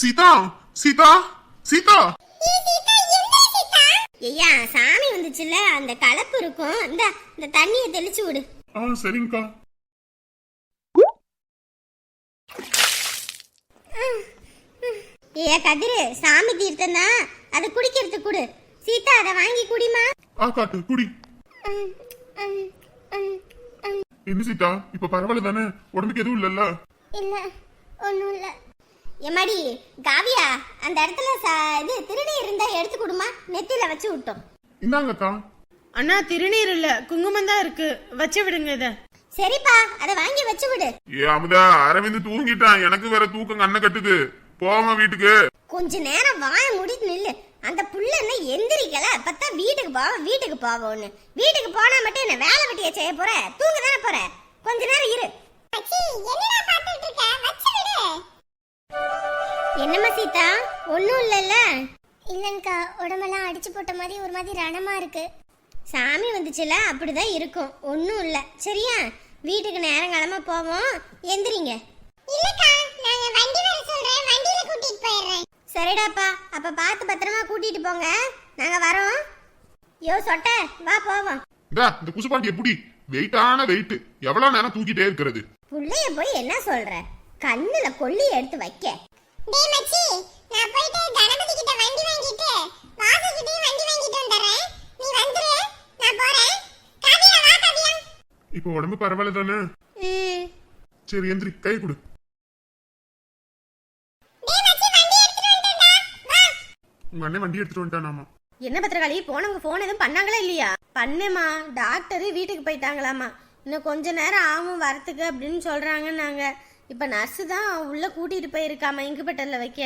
சீதா சீதா சீதா. ஐயா சாமி வந்துச்சுல்ல. அந்த கலப்பு இருக்கும். இந்த இந்த தண்ணியை தெளிச்சு விடு. ஆ சரிங்கக்கா. ஏ கதிரு சாமி தீர்த்தம் தான். அதை குடிக்கிறதுக்கு கொடு. சீதா அதை வாங்கி குடிமா ஆ காட்டு குடி. என்ன சீதா? இப்ப பரவாயில்ல தானே? உடம்புக்கு எதுவும் இல்லல்ல? இல்ல ஒண்ணும் இல்ல. எம்மாடி காவியா அந்த இடத்துல ச- இது திருநீர் இருந்தா எடுத்து கொடுமா. நெத்தியில வச்சு விட்டோம். இந்தாங்கக்கா. அண்ணா திருநீர் இல்ல. குங்குமம் தான் இருக்கு. வச்சு விடுங்க இத. சரிப்பா அதை வாங்கி வச்சு விடு. ஏ அமுதா அரவிந்த் தூங்கிட்டான். எனக்கு வேற தூக்கம் கண்ணை கட்டுது. போமா வீட்டுக்கு. கொஞ்ச நேரம் வாய மூடிட்டு நில்லு. அந்த புள்ள என்ன எந்திரிக்கல. அப்பதான் வீட்டுக்கு போவோம் வீட்டுக்கு போவோம்னு வீட்டுக்கு போனா மட்டும் என்ன வேலை வெட்டிய செய்ய போற? தூங்க தானே இல்லங்கா உடம்பெல்லாம் அடிச்சு போட்ட மாதிரி ஒரு மாதிரி ரணமா இருக்கு. சாமி வந்துச்சுல அப்படிதான் இருக்கும். ஒண்ணும் இல்ல. சரியா? வீட்டுக்கு நேரங்காலமா போவோம். எந்திரிங்க. இல்லக்கா நாங்க வண்டி வர சொல்றேன். வண்டியில கூட்டிட்டு போயிடுறேன். சரிடாப்பா. அப்ப பார்த்து பத்திரமா கூட்டிட்டு போங்க. நாங்க வரோம். யோ சொட்ட வா போவோம். இந்தா இந்த குசுபாண்டி எப்படி? வெயிட்டான வெயிட் எவ்வளவு நேரம் தூக்கிட்டே இருக்கிறது? புள்ளைய போய் என்ன சொல்ற? கண்ணுல கொல்லி எடுத்து வைக்க. டேய் மச்சி நான் போயிட்டு கணபதி கிட்ட வண்டி வாங்கிட்டு வாசு கிட்டயும் வண்டி வாங்கிட்டு வந்துறேன் நீ வந்துரு நான் போறேன். காவியா வா காவியா. இப்ப உடம்பு பரவாயில்ல தானே சரி எந்திரி கை கொடு. உங்க அண்ணன் வண்டி எடுத்துட்டு வந்துட்டானாமா? என்ன பத்திரகாளி போனவங்க போன் எதுவும் பண்ணாங்களா இல்லையா? பண்ணேம்மா டாக்டர் வீட்டுக்கு போயிட்டாங்களாமா? இன்னும் கொஞ்ச நேரம் ஆகும் வரத்துக்கு அப்படின்னு சொல்றாங்க நாங்க இப்போ நர்ஸு தான் உள்ளே கூட்டிகிட்டு போயிருக்காமா இங்குபெட்டர்ல வைக்க.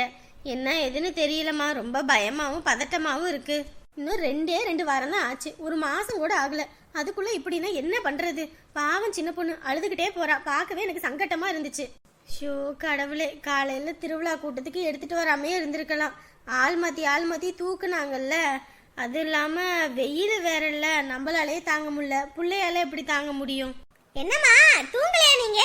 என்ன எதுன்னு தெரியலம்மா. ரொம்ப பயமாகவும் பதட்டமாகவும் இருக்குது இன்னும் ரெண்டே ரெண்டு வாரம் தான் ஆச்சு. ஒரு மாதம் கூட ஆகலை. அதுக்குள்ளே இப்படின்னா என்ன பண்ணுறது பாவம் சின்ன பொண்ணு. அழுதுகிட்டே போறா. பார்க்கவே எனக்கு சங்கட்டமாக இருந்துச்சு. ஷோ கடவுளே. காலையில் திருவிழா கூட்டத்துக்கு எடுத்துகிட்டு வராமே இருந்திருக்கலாம். ஆள் மாற்றி ஆள் மாற்றி தூக்குனாங்கல்ல. அது இல்லாமல் வெயில் வேற இல்லை நம்மளாலே தாங்க முடியல. பிள்ளையால எப்படி தாங்க முடியும்? என்னம்மா தூங்கலையா நீங்க?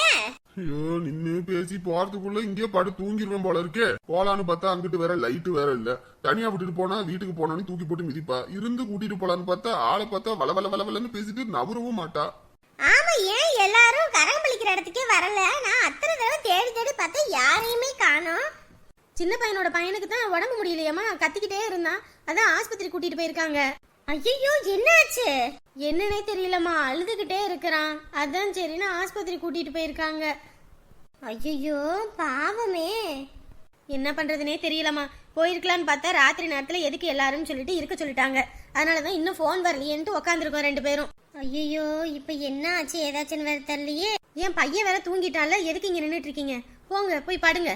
ஐயோ நின்னு பேசி போறதுக்குள்ள இங்கேயே படு தூங்கிடுவேன் போல இருக்கே. போலான்னு பார்த்தா அங்கிட்டு வேற லைட்டு வேற இல்ல. தனியா விட்டுட்டு போனா வீட்டுக்கு போனோன்னு தூக்கி போட்டு மிதிப்பா. இருந்து கூட்டிட்டு போலான்னு பார்த்தா ஆளை பார்த்தா வள வள வள வளன்னு பேசிட்டு நவரவும் மாட்டா. ஆமா ஏன் எல்லாரும் கரகம் பளிக்கிற இடத்துக்கே வரல? நான் அத்தனை தடவை தேடி தேடி பார்த்தா யாரையுமே காணோம். சின்ன பையனோட பையனுக்கு தான் உடம்பு முடியலையாமா கத்திக்கிட்டே இருந்தான். அதான் ஆஸ்பத்திரி கூட்டிட்டு போயிருக்காங்க. ஐயோ என்னாச்சு? என்னன்னே தெரியலம்மா. அழுதுகிட்டே இருக்கிறான். அதான் சரின்னு ஆஸ்பத்திரி கூட்டிட்டு போயிருக்காங்க. ஐயோ பாவமே. என்ன பண்றதுனே தெரியலம்மா. போயிருக்கலான்னு பார்த்தா ராத்திரி நேரத்துல எதுக்கு எல்லாரும் சொல்லிட்டு இருக்க சொல்லிட்டாங்க. அதனால தான் இன்னும் ஃபோன் வரலையேன்ட்டு உட்காந்துருக்கோம் ரெண்டு பேரும். ஐயோ இப்ப என்ன ஆச்சு? ஏதாச்சும் வேற தெரியலையே. என் பையன் வேற தூங்கிட்டால எதுக்கு இங்க நின்றுட்டு இருக்கீங்க? போங்க போய் படுங்க.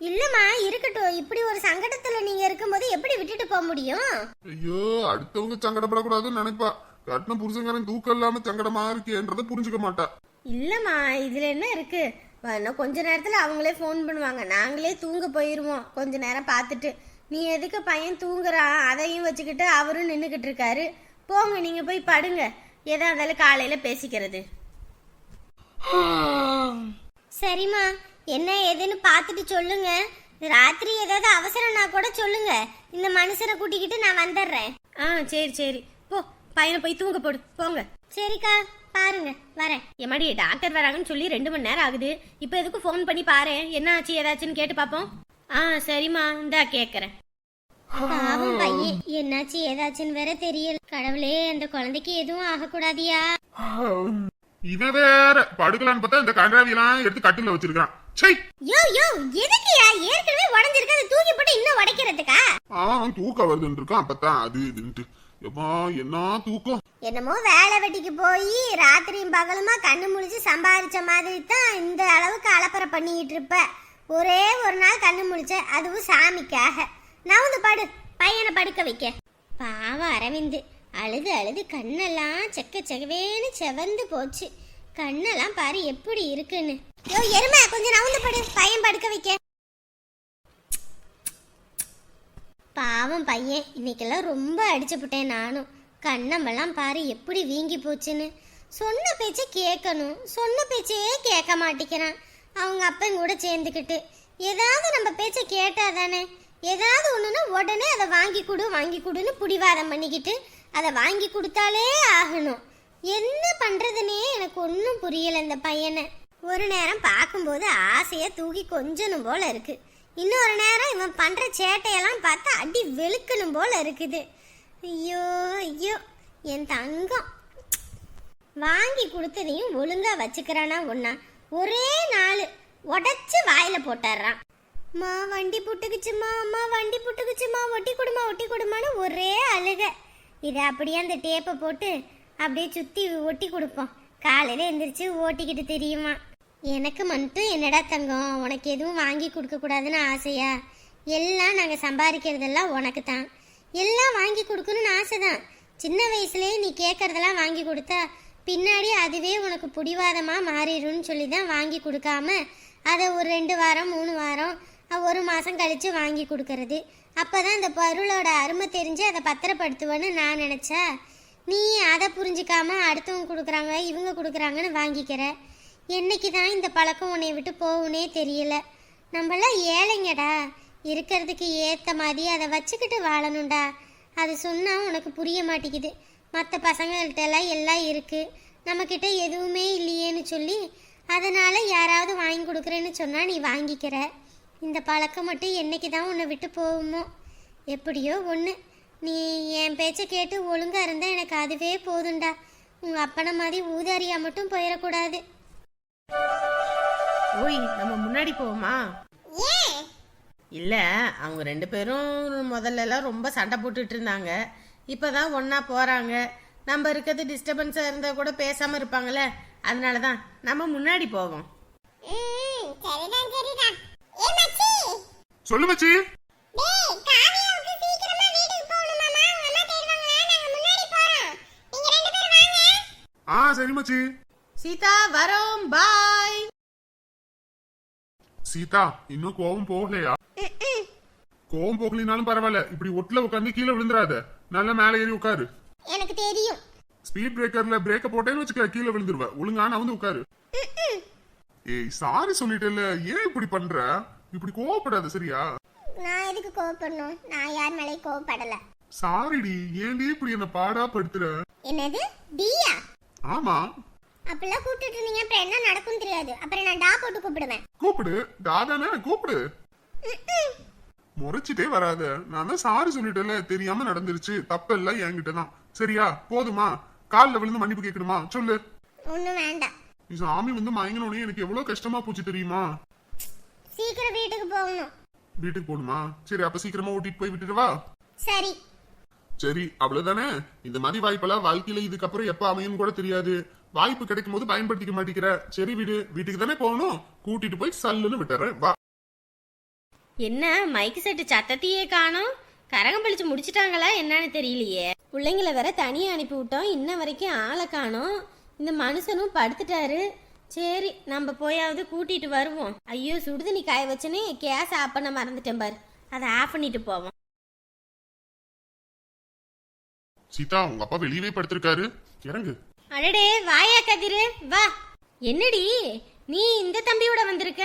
இல்லம்மா இருக்கட்டும். இப்படி ஒரு சங்கடத்துல நீங்க இருக்கும்போது எப்படி விட்டுட்டு போக முடியும்? ஐயோ அடுத்தவங்க சங்கடப்படக்கூடாதுன்னு நினைப்பா. கட்டின புருஷங்காரன் தூக்கம் இல்லாம சங்கடமா இருக்கேன்றத புரிஞ்சுக்க மாட்டா. இல்லம்மா இதுல என்ன இருக்கு? இன்னும் கொஞ்ச நேரத்துல அவங்களே ஃபோன் பண்ணுவாங்க. நாங்களே தூங்க போயிருவோம். கொஞ்ச நேரம் பார்த்துட்டு நீ எதுக்கு பையன் தூங்குறான் அதையும் வச்சுக்கிட்டு அவரும் நின்னுக்கிட்டு இருக்காரு. போங்க நீங்க போய் படுங்க. எதா இருந்தாலும் காலையில பேசிக்கிறது. சரிம்மா என்ன ஏதுன்னு பார்த்துட்டு சொல்லுங்க. ராத்திரி ஏதாவது அவசரம்னா கூட சொல்லுங்க. இந்த மனுஷனை கூட்டிக்கிட்டு நான் வந்துடுறேன். ஆ சரி சரி. பையனை போய் தூங்க போடு. போங்க. சரிக்கா பாருங்க வரேன். எம்மாடி டாக்டர் வராங்கன்னு சொல்லி ரெண்டு மணி நேரம் ஆகுது. இப்போ எதுக்கு ஃபோன் பண்ணி பாரு. என்ன ஆச்சு ஏதாச்சுன்னு கேட்டு பார்ப்போம் ஆ சரிம்மா இந்தா கேட்குறேன் பாவம் பையன் என்னாச்சு ஏதாச்சுன்னு வேற தெரியல. கடவுளே அந்த குழந்தைக்கு எதுவும் ஆகக்கூடாதியா? இவன் வேற. படுக்கலான்னு பார்த்தா இந்த கன்றாவியெல்லாம் எடுத்து கட்டில வச்சிருக்கான் சை யோ யோ எதுக்குயா ஏற்கனவே உடஞ்சிருக்கு. அதை தூக்கி போட்டு இன்னும் உடைக்கிறதுக்கா? அவன் தூக்கம் வருதுன்னு இருக்கான் அப்பதான் அது இதுன்ட்டு எப்பா என்ன தூக்கம்? என்னமோ வேலை வெட்டிக்கு போய் ராத்திரியும் பகலுமா கண்ணு முழிச்சு சம்பாதிச்ச மாதிரி தான் இந்த அளவுக்கு அலப்பறை பண்ணிக்கிட்டு இருப்ப. ஒரே ஒரு நாள் கண்ணு முழிச்ச அதுவும் சாமிக்காக. நவுந்து படு பையனை படுக்க வைக்க. பாவம் அரவிந்து அழுது அழுது கண்ணெல்லாம் செக்க செகவேன்னு செவந்து போச்சு. கண்ணெல்லாம் பாரு எப்படி இருக்குன்னு. யோ எருமை கொஞ்சம் நவுந்து படு பையன் படுக்க வைக்க. பாவம் பையன். இன்னைக்கெல்லாம் ரொம்ப அடிச்சுப்புட்டேன் நானும். கண்ணமெல்லாம் பாரு எப்படி வீங்கி போச்சுன்னு. சொன்ன பேச்சை கேட்கணும். சொன்ன பேச்சையே கேட்க மாட்டேங்கிறான். அவங்க அப்பன் கூட சேர்ந்துக்கிட்டு. ஏதாவது நம்ம பேச்சை கேட்டா தானே. ஏதாவது ஒன்றுன்னா உடனே அதை வாங்கி கொடு வாங்கி கொடுன்னு பிடிவாதம் பண்ணிக்கிட்டு அதை வாங்கி கொடுத்தாலே ஆகணும். என்ன பண்ணுறதுனே எனக்கு ஒன்றும் புரியலை இந்த பையனை. ஒரு நேரம் பார்க்கும்போது ஆசையை தூக்கி கொஞ்சணும் போல இருக்குது இன்னொரு நேரம் இவன் பண்ணுற சேட்டையெல்லாம் பார்த்தா அடி வெளுக்கணும் போல் இருக்குது. ஐயோ ஐயோ என் தங்கம். வாங்கி கொடுத்ததையும் ஒழுங்காக வச்சுக்கிறானா ஒன்னா ஒரே நாள் உடச்சி வாயில் போட்டுறான். அம்மா வண்டி புட்டுக்குச்சுமா அம்மா வண்டி புட்டுக்குச்சுமா ஒட்டி கொடுமா ஒட்டி கொடுமான்னு ஒரே அழுக. இதை அப்படியே அந்த டேப்பை போட்டு அப்படியே சுற்றி ஒட்டி கொடுப்போம். காலையில் எந்திரிச்சு ஓட்டிக்கிட்டு தெரியுமா? எனக்கு மட்டும் என்னடா தங்கம்? உனக்கு எதுவும் வாங்கி கொடுக்க கூடாதுன்னு ஆசையா? எல்லாம் நாங்கள் சம்பாதிக்கிறதெல்லாம் உனக்கு தான். எல்லாம் வாங்கி கொடுக்கணும்னு ஆசை தான் சின்ன வயசுலேயே நீ கேட்குறதெல்லாம் வாங்கி கொடுத்தா பின்னாடி அதுவே உனக்கு பிடிவாதமாக மாறிடும்னு சொல்லி தான் வாங்கி கொடுக்காம அதை ஒரு ரெண்டு வாரம் மூணு வாரம் ஒரு மாதம் கழித்து வாங்கி கொடுக்கறது. அப்போ தான் இந்த பொருளோட அருமை தெரிஞ்சு அதை பத்திரப்படுத்துவேன்னு நான் நினச்சா நீ அதை புரிஞ்சிக்காம அடுத்தவங்க கொடுக்குறாங்க இவங்க கொடுக்குறாங்கன்னு வாங்கிக்கிற. என்னைக்கு தான் இந்த பழக்கம் உன்னை விட்டு போகுனே தெரியல. நம்மளாம் ஏழைங்கடா. இருக்கிறதுக்கு ஏற்ற மாதிரி அதை வச்சுக்கிட்டு வாழணும்டா. அது சொன்னால் உனக்கு புரிய மாட்டேங்குது. மற்ற பசங்கள்கிட்டலாம் எல்லாம் இருக்குது நம்மக்கிட்ட எதுவுமே இல்லையேன்னு சொல்லி அதனால் யாராவது வாங்கி கொடுக்குறேன்னு சொன்னால் நீ வாங்கிக்கிற. இந்த பழக்கம் மட்டும் என்னைக்கு தான் உன்னை விட்டு போகுமோ? எப்படியோ ஒன்று நீ என் பேச்சை கேட்டு ஒழுங்காக இருந்தால் எனக்கு அதுவே போதுண்டா உங்கள் அப்பனை மாதிரி ஊதாரியாக மட்டும் போயிடக்கூடாது. ஓய் நம்ம முன்னாடி போவோமா? ஏன்? இல்ல அவங்க ரெண்டு பேரும் முதல்ல எல்லாம் ரொம்ப சண்டை போட்டுட்டு இருந்தாங்க. இப்பதான் ஒண்ணா போறாங்க. நம்ம இருக்கிறது டிஸ்டர்பன்ஸா இருந்தா கூட பேசாம இருப்பாங்கல்ல. அதனால தான் நம்ம முன்னாடி போவோம். சொல்லு மச்சி! டேய் காவியாவுக்கு சீக்கிரமா வீட்டுக்கு போகணுமாமா அவங்க அம்மா தேடுவாங்களா? நாங்க முன்னாடி போறோம். நீங்க ரெண்டு பேரும் வாங்க. ஆ சரி மச்சி. சீதா வரோம் பாய். சீதா இன்னும் கோவம் போகலையா? கோவம் போகலினாலும் பரவாயில்ல. இப்படி ஒட்டுல உட்காந்து கீழே விழுந்துராத நல்லா மேலே ஏறி உட்காரு எனக்கு தெரியும். ஸ்பீட் பிரேக்கர்ல பிரேக்க போட்டேன்னு வச்சுக்க கீழே விழுந்துருவ. ஒழுங்கான வந்து உட்காரு ஏய் சாரி சொல்லிட்டேல்ல ஏன் இப்படி பண்ற? இப்படி கோவப்படாத சரியா? நான் எதுக்கு கோவப்படணும்? நான் யார் மேலேயும் கோவப்படல. சாரிடி ஏன்டி இப்படி என்ன பாடா படுத்துற? என்னது? டியா? ஆமா. அப்பெல்லாம் கூப்பிட்டுட்டு இருந்தீங்க அப்புறம் என்ன நடக்கும் தெரியாது. அப்புறம் நான் டா போட்டு கூப்பிடுவேன். கூப்பிடு. தாதானே கூப்பிடு. முறைச்சிட்டே வராத. நான் தான் சாரி சொல்லிட்டேன்ல தெரியாம நடந்துருச்சு. தப்பெல்லாம் என்கிட்ட தான் சரியா? போதுமா? கால்ல விழுந்து மன்னிப்பு கேட்கணுமா? சொல்லு. ஒன்றும் வேண்டாம். நீ சாமி வந்து மயங்கினோடனே எனக்கு எவ்வளவு கஷ்டமா போச்சு தெரியுமா? சீக்கிரம் வீட்டுக்கு போகணும். வீட்டுக்கு போகணுமா? சரி அப்ப சீக்கிரமா ஓட்டிட்டு போய் விட்டுட்டு வா. சரி. சரி அவ்வளவுதானே? இந்த மாதிரி வாய்ப்பெல்லாம் வாழ்க்கையில இதுக்கப்புறம் எப்ப அமையும் கூட தெரியாது. வாய்ப்பு கிடைக்கும் போது பயன்படுத்திக்க மாட்டேங்கிற. சரி விடு வீட்டுக்கு தானே போகணும். கூட்டிட்டு போய் சல்லுன்னு விட்டுறேன். வா. என்ன மைக்கு செட்டு சத்தத்தையே காணோம். கரகம் பழிச்சு முடிச்சிட்டாங்களா என்னன்னு தெரியலையே. பிள்ளைங்கள வேற தனியா அனுப்பி விட்டோம். இன்ன வரைக்கும் ஆளை காணோம். இந்த மனுஷனும் படுத்துட்டாரு. சரி நம்ம போயாவது கூட்டிட்டு வருவோம். ஐயோ சுடுதண்ணி காய வச்சனே கேஸ் ஆஃப் பண்ண மறந்துட்டேன் பாரு. அதை ஆஃப் பண்ணிட்டு போவோம். சீதா உங்க அப்பா வெளியவே படுத்திருக்காரு. இறங்கு. அடடே வாயா கதிரு வா. என்னடி நீ இந்த தம்பியோட வந்திருக்க?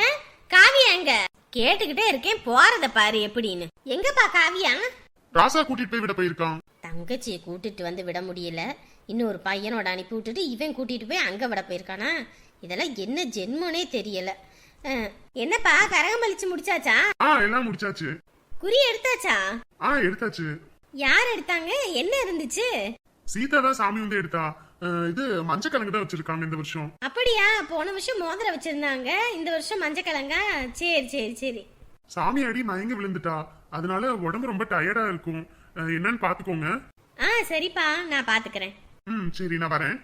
காவியா எங்க? கேட்டுக்கிட்டே இருக்கேன் போறத பாரு எப்படின்னு. எங்கப்பா காவியா? ராசா கூட்டிட்டு போய் விட போயிருக்கான். தங்கச்சியை கூட்டிட்டு வந்து விட முடியல. இன்னொரு பையனோட அனுப்பி விட்டுட்டு இவன் கூட்டிட்டு போய் அங்க விட போயிருக்கானா? இதெல்லாம் என்ன ஜென்மனே தெரியல. என்னப்பா கரகம் பழிச்சு முடிச்சாச்சா? ஆ எல்லாம் முடிச்சாச்சு. குறி எடுத்தாச்சா? ஆ எடுத்தாச்சு. யார் எடுத்தாங்க? என்ன இருந்துச்சு? சீதா தான் சாமி வந்து எடுத்தா. இது மஞ்சக்கணக்கு தான் வச்சிருக்காங்க இந்த வருஷம். அப்படியா? போன வருஷம் மோதிரம் வச்சிருந்தாங்க. இந்த வருஷம் மஞ்சக்கிழங்கா சரி சரி சரி. சாமி அடி மயங்கி விழுந்துட்டா. அதனால உடம்பு ரொம்ப டயர்டா இருக்கும். என்னன்னு பாத்துக்கோங்க. ஆ சரிப்பா. நான் பாத்துக்கிறேன். ம் சரி நான் வரேன்.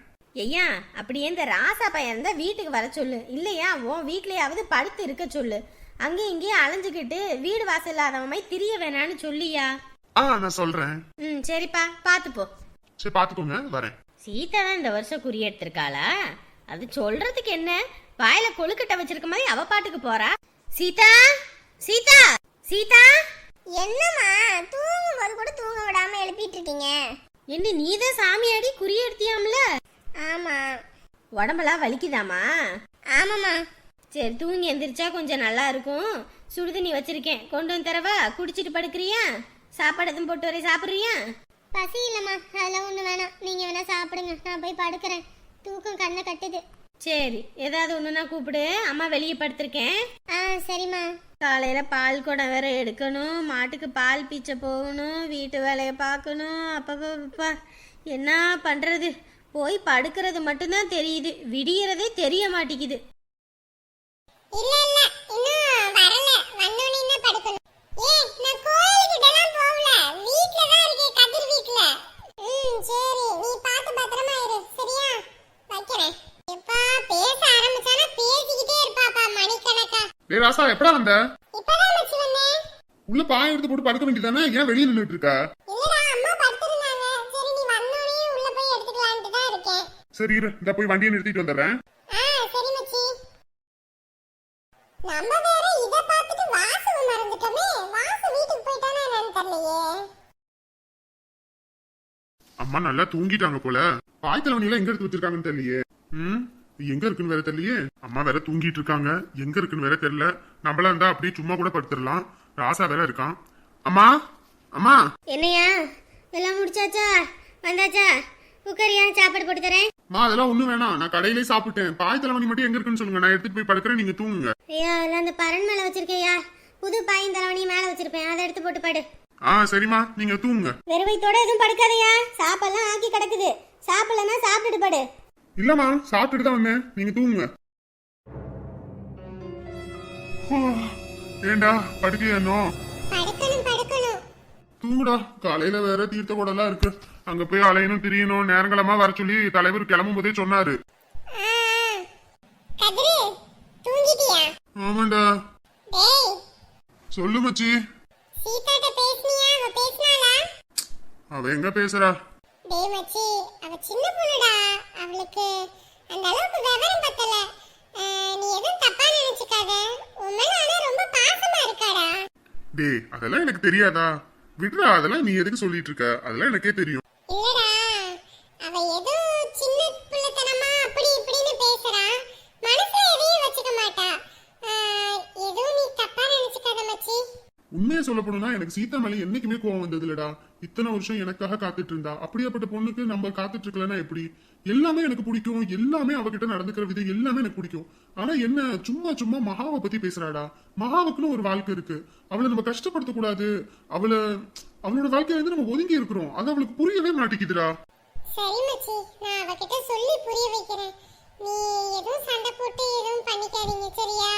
ஐயா அப்படியே இந்த ராசா பையன் இருந்தா வீட்டுக்கு வர சொல்லு. இல்லையா உன் வீட்லயாவது படுத்து இருக்க சொல்லு. அங்கேயும் இங்கேயும் அலைஞ்சுக்கிட்டு வீடு வாசல் இல்லாதவன் மாதிரி திரிய வேணான்னு சொல்லியா? ஆ நான் சொல்றேன். ம் சரிப்பா. பார்த்து போ சரி பாத்துக்கோங்க. வரேன். சீதா தான் இந்த வருஷம் குறி எடுத்திருக்காளா? அது சொல்றதுக்கு என்ன? வாயில கொழுக்கட்டை வச்சிருக்க மாதிரி அவ பாட்டுக்கு போறா. சீதா? சீதா? சீதா? என்னம்மா தூங்கும் போது கூட தூங்க விடாம எழுப்பிட்டு இருக்கீங்க என்ன நீதான் சாமியாடி குறி எடுத்தியாம்ல? ஆமா. உடம்பெல்லாம் வலிக்குதாமா ஆமாம்மா. சரி தூங்கி எந்திரிச்சா கொஞ்சம் நல்லா இருக்கும். சுடுதண்ணி வச்சிருக்கேன். கொண்டு வந்து தரவா? குடிச்சிட்டு படுக்கிறியா? சாப்பாடு எதுவும் போட்டு வரேன் சாப்பிட்றியா? பசி இல்லம்மா. அதெல்லாம் ஒண்ணு வேணாம். நீங்க வேணா சாப்பிடுங்க. நான் போய் படுக்கிறேன். தூக்கம் கண்ணை கட்டுது. சரி ஏதாவது ஒன்றுனா கூப்பிடு. அம்மா வெளியே படுத்திருக்கேன். ஆ சரிம்மா. காலையில பால் குடம் வேற எடுக்கணும். மாட்டுக்கு பால் பீச்ச போகணும். வீட்டு வேலையை பார்க்கணும். அப்பப்பா என்ன பண்றது? போய் படுக்கிறது மட்டும்தான் தெரியுது. விடியறதே தெரிய மாட்டேங்குது. இல்ல இல்ல. இன்னும் வரல. வந்தோனே படுக்கணும். ஏ நான் கோயிலுக்கிட்டலாம் போகல. வீட்ல தான் இருக்கேன். ம் சரி. நீ பார்த்து பத்திரமா இரு. சரியா? வைக்கிறேன். எப்பா பேச ஆரம்பிச்சானா பேசிக்கிட்டே இருப்பாப்பா மணிக்கணக்கா. டேய் ராசா எப்படா வந்த? இப்பதான் மச்சி வந்தேன். உள்ள பாய் எடுத்து போட்டு படுக்க வேண்டியதானே? ஏன் வெளியே நின்றுட்டு இருக்க? இல்லடா அம்மா படுத்திருந்தாங்க. சரி நீ வந்தோனே உள்ள போய் எடுத்துக்கலான்ட்டு தான் இருக்கேன். சரி இரு. இந்த போய் வண்டியை நிறுத்திட்டு வந்துடுறேன். ஆ சரி மச்சி. நம்ம அம்மா நல்லா தூங்கிட்டாங்க போல. பாய் தலைவனில எங்க எடுத்து வச்சிருக்காங்கன்னு தெரியலையே. ம்? எங்க இருக்குன்னு வேற தெரியலையே. அம்மா வேற தூங்கிட்டு இருக்காங்க. எங்க இருக்குன்னு வேற தெரியல. நம்மளா இருந்தா அப்படியே சும்மா கூட படுத்துடலாம். ராசா வேற இருக்கான். அம்மா? அம்மா? என்னையா? எல்லாம் முடிச்சாச்சா? வந்தாச்சா? உட்காரியா சாப்பாடு போட்டு தரேன். மா அதெல்லாம் ஒண்ணும் வேணாம். நான் கடையிலே சாப்பிட்டேன். பாய் தலைவணி மட்டும் எங்க இருக்குன்னு சொல்லுங்க. நான் எடுத்துட்டு போய் படுக்கிறேன். நீங்க தூங்குங்க. ஐயா அதெல்லாம் அந்த பரண் மேல வச்சிருக்கேயா? புது பாயின் தலைவனையும் மேல வச்சிருப்பேன். அதை எடுத்து போட்டு படு. ஆ சரிம்மா. நீங்க தூங்குங்க. வெறும் வயித்தோட எதுவும் படுக்காதயா. சாப்பாடுலாம் ஆக்கி கிடக்குது. சாப்பிடலன்னா சாப்பிட்டுட்டு படு. இல்லம்மா சாப்பிட்டுட்டு தான் வந்தேன். நீங்க தூங்குங்க. ஏண்டா படுக்கலையா படுக்கணும் படுக்கணும். தூங்குடா. காலையில வேற தீர்த்த குடம்லாம் இருக்கு. அங்க போய் அலையணும் திரியணும். நேரங்களமா வர சொல்லி தலைவர் கிளம்பும் போதே சொன்னாரு. ஆமாண்டா. சொல்லு மச்சி. சீதாட்ட அவ எங்க பேசுறா? டேய் மச்சி அவ சின்ன பொண்ணுடா. அவளுக்கு அந்த அளவுக்கு விவரம் பத்தல. நீ எதுவும் தப்பா நினைச்சுக்காத. உன் மேல ஆனா ரொம்ப பாசமா இருக்காடா. டேய் அதெல்லாம் எனக்கு தெரியாதா? விடுறா அதெல்லாம் நீ எதுக்கு சொல்லிட்டு இருக்க? அதெல்லாம் எனக்கே தெரியும். இல்லடா அவ ஏதோ சின்ன பிள்ளைத்தனமா அப்படி இப்படின்னு பேசுறா. மனசுல எதையும் வச்சுக்க மாட்டா. எதுவும் நீ தப்பா நினைச்சுக்காத மச்சி. உண்மையை சொல்ல எனக்கு சீதா மேல என்னைக்குமே கோவம் வந்தது இல்லடா இத்தனை வருஷம் எனக்காக காத்துட்டு இருந்தா அப்படியாப்பட்ட பொண்ணுக்கு நம்ம காத்துட்டு இருக்கலன்னா எப்படி? எல்லாமே எனக்கு பிடிக்கும். எல்லாமே அவகிட்ட நடந்துக்கிற விதம் எல்லாமே எனக்கு பிடிக்கும். ஆனா என்ன சும்மா சும்மா மகாவை பத்தி பேசுறாடா. மகாவுக்குன்னு ஒரு வாழ்க்கை இருக்கு. அவளை நம்ம கஷ்டப்படுத்த கூடாது. அவளை அவளோட வாழ்க்கையில இருந்து நம்ம ஒதுங்கி இருக்கிறோம். அது அவளுக்கு புரியவே மாட்டேங்குதுடா. சரி மச்சி நான் அவகிட்ட சொல்லி புரிய வைக்கிறேன். நீ எதுவும் சண்டை போட்டு எதுவும் பண்ணிக்காதீங்க சரியா?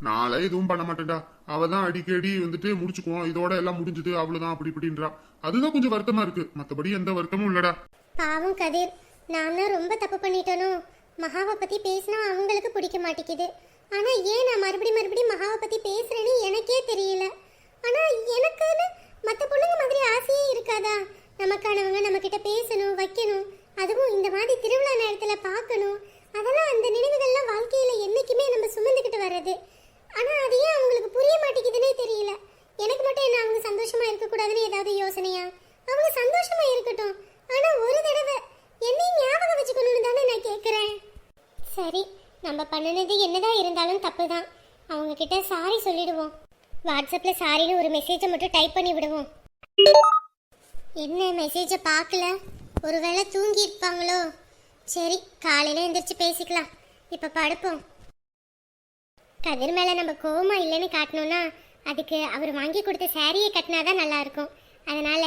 நாளே எதுவும் பண்ண மாட்டேன்டா. அவ தான் அடிக்கடி வந்துட்டு முடிச்சுக்குவோம் இதோட எல்லாம் முடிஞ்சது அவ்வளவுதான் அப்படி இப்படின்றா. அதுதான் கொஞ்சம் வருத்தமா இருக்கு. மத்தபடி எந்த வருத்தமும் இல்லடா. பாவம் கதிர். நான் தான் ரொம்ப தப்பு பண்ணிட்டேனோ. மகாவை பத்தி பேசினா அவங்களுக்கு பிடிக்க மாட்டேங்குது. ஆனா ஏன் நான் மறுபடியும் மறுபடியும் மகாவை பத்தி பேசுறேன்னு எனக்கே தெரியல. ஆனா எனக்குன்னு மற்ற பொண்ணுங்க மாதிரி ஆசையே இருக்காதா? நமக்கானவங்க நம்ம கிட்ட பேசணும் வைக்கணும். அதுவும் இந்த மாதிரி திருவிழா நேரத்துல பார்க்கணும். அதெல்லாம் அந்த நினைவுகள்லாம் வாழ்க்கையில என்னைக்குமே நம்ம சுமந்துக்கிட்டு வர்றது. ஆனா அது ஏன் அவங்களுக்கு புரிய மாட்டேங்குதுன்னே தெரியல. எனக்கு மட்டும் என்ன அவங்க சந்தோஷமா இருக்கக்கூடாதுன்னு ஏதாவது யோசனையா? அவங்க சந்தோஷமா இருக்கட்டும். ஆனா ஒரு தடவை என்னையும் ஞாபகம் வச்சுக்கணும்னு தானே நான் கேட்குறேன் சரி நம்ம பண்ணினது என்னதான் இருந்தாலும் தப்பு தான் அவங்க கிட்ட சாரி சொல்லிடுவோம். வாட்ஸ்அப்ல சாரின்னு ஒரு மெசேஜை மட்டும் டைப் பண்ணி விடுவோம். என்ன மெசேஜை பார்க்கல? ஒருவேளை தூங்கி இருப்பாங்களோ சரி காலையில் எந்திரிச்சு பேசிக்கலாம். இப்போ படுப்போம். கதிர் மேல நம்ம கோவமா இல்லைன்னு காட்டணும்னா அதுக்கு அவர் வாங்கி கொடுத்த சாரியை கட்டினாதான் நல்லா இருக்கும் அதனால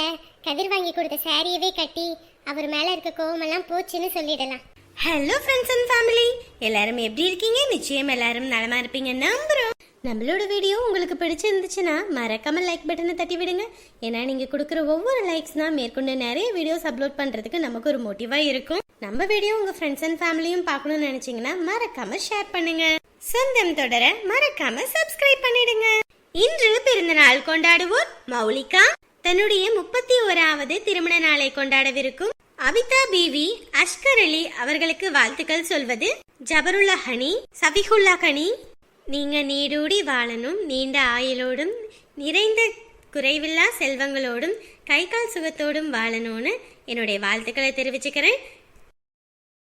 கதிர் வாங்கி கொடுத்த சாரியவே கட்டி அவர் மேல இருக்க கோவமெல்லாம் போச்சுன்னு சொல்லிடலாம். ஹலோ ஃப்ரெண்ட்ஸ் அண்ட் ஃபேமிலி எல்லாரும் எப்படி இருக்கீங்க? நிச்சயம் எல்லாரும் நலமா இருப்பீங்க. நம்புறோம். நம்மளோட வீடியோ உங்களுக்கு பிடிச்சிருந்துச்சுன்னா மறக்காம லைக் பட்டனை தட்டி விடுங்க. ஏன்னா நீங்க கொடுக்குற ஒவ்வொரு லைக்ஸ் தான் மேற்கொண்டு நிறைய வீடியோஸ் அப்லோட் பண்றதுக்கு நமக்கு ஒரு மோட்டிவா இருக்கும். நம்ம வீடியோ உங்க ஃப்ரெண்ட்ஸ் அண்ட் ஃபேமிலியும் பார்க்கணும்னு நினைச்சீங்கன்னா மறக்காம ஷேர் பண்ணுங்க. சொந்தம் தொடர மறக்காம சப்ஸ்கிரைப் பண்ணிடுங்க. இன்று பிறந்த நாள் கொண்டாடுவோர் மௌலிகா. தன்னுடைய முப்பத்தி ஓராவது திருமண நாளை கொண்டாடவிருக்கும் அபிதா பிவி அஷ்கர் அலி அவர்களுக்கு வாழ்த்துக்கள் சொல்வது ஜபருல்லா ஹனி சபிகுல்லா ஹனி நீங்க நீடூடி வாழணும் நீண்ட ஆயுளோடும் நிறைந்த குறைவில்லா செல்வங்களோடும் கை கால் சுகத்தோடும் வாழணும்னு என்னுடைய வாழ்த்துக்களை தெரிவிச்சுக்கிறேன்.